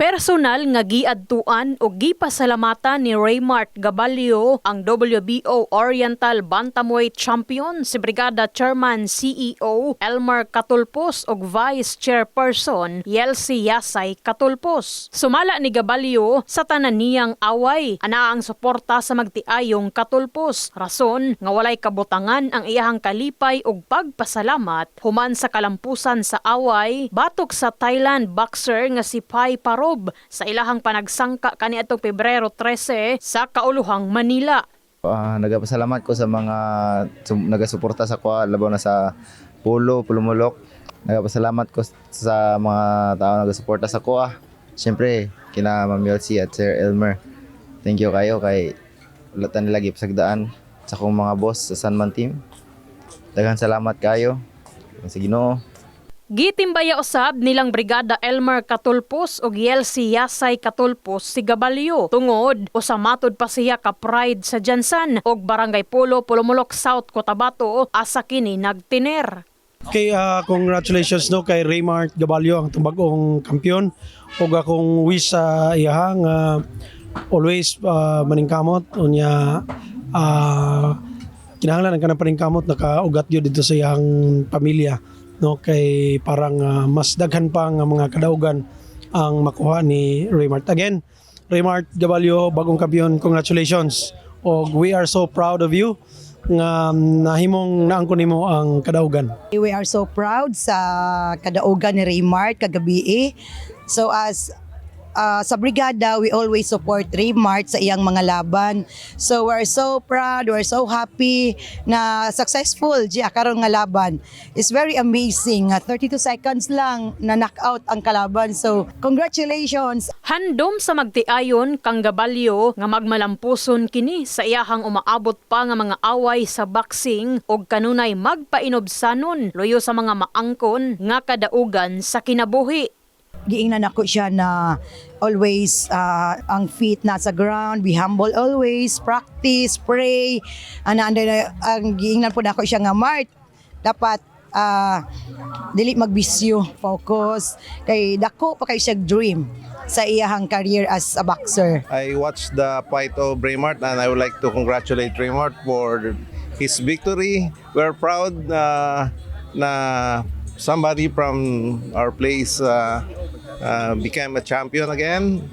Personal nga giadtuan o gipasalamatan ni Raymart Gabalio ang WBO Oriental Bantamweight Champion si Brigada Chairman CEO Elmer Catulpos ug Vice Chairperson Yelsi Yasay Catulpos. Sumala ni Gabalio sa tanan niyang away ana ang suporta sa magtiayong Catulpos. Rason nga walay kabutangan ang iyahang kalipay ug pagpasalamat human sa kalampusan sa away batok sa Thailand boxer nga si Pai Parob sa ilahang panagsangka kaniadtong Pebrero 13 sa Kauluhang Manila. Ah, nagapasalamat ko sa mga sum- nagasuporta sa kwa labaw na sa Pulo, Pulumulok. Nagapasalamat ko sa mga tao nagasuporta sa kwa. Siyempre, kina Ma'am Yelsi at Sir Elmer. Thank you kayo kay wala tan lagi pasagdaan sa akong mga boss sa Sunman team. Daghang salamat kayo. Sa Ginoo. Gitimbaya usab nilang Brigada Elmer Katulpos ug Yelsi Yasay Katulpos si Gabalio tungod usa matod pa siya ka pride sa Jansan ug Barangay Pulo Pulumulok South Cotabato asa kini nagtiner. Kay ah, congratulations no kay Raymart Gabalio ang tubag-ong kampiyon. Ug akong wish sa iyaha nga always ah, maningkamot unya ah kinahanglan ang kanang paningkamot nakaugat gyud dito sa iyang pamilya no kay parang ah, mas daghan pa nga mga kadaugan ang makuha ni Raymart again Raymart Gabalio bagong kampiyon congratulations og we are so proud of you nga nahimong naangkon nimo ang kadaugan We are so proud sa kadaugan ni Raymart kagabi. eh. So as uh, sa brigada, we always support Raymart sa iyang mga laban. So we're so proud, we're so happy na successful di karon nga laban. It's very amazing. Uh, 32 seconds lang na knockout ang kalaban. So congratulations Handom sa magtiayon kang Gabalio nga magmalampuson kini sa iyahang umaabot pa nga mga away sa boxing ug kanunay magpainobsanon loyo sa mga maangkon nga kadaugan sa kinabuhi. Giingnan ako siya na always uh, ang feet nasa ground, be humble always, practice, pray. Ana anda na ang giingnan po na ako siya nga Mart. Dapat uh, dili magbisyo, focus kay dako pa kay siya dream sa iyahang career as a boxer. I watched the fight of Raymart and I would like to congratulate Raymart for his victory. We're proud uh, na somebody from our place uh, uh, became a champion again.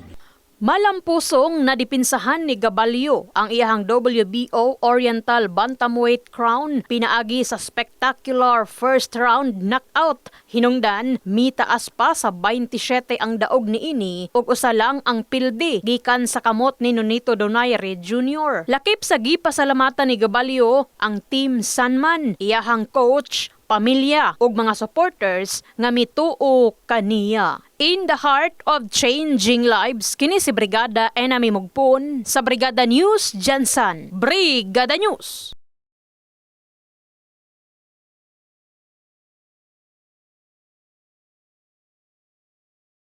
Malampusong nadipinsahan ni Gabalio ang iyahang WBO Oriental Bantamweight Crown pinaagi sa spectacular first round knockout. Hinungdan, mitaas pa sa 27 ang daog ni ini ug usa lang ang pildi gikan sa kamot ni Nonito Donaire Jr. Lakip sa gipasalamatan ni Gabalio ang Team Sanman, iyahang coach, pamilya ug mga supporters nga mituo kaniya. In the heart of changing lives, kini si Brigada Enami Mugpon sa Brigada News Jansan. Brigada News.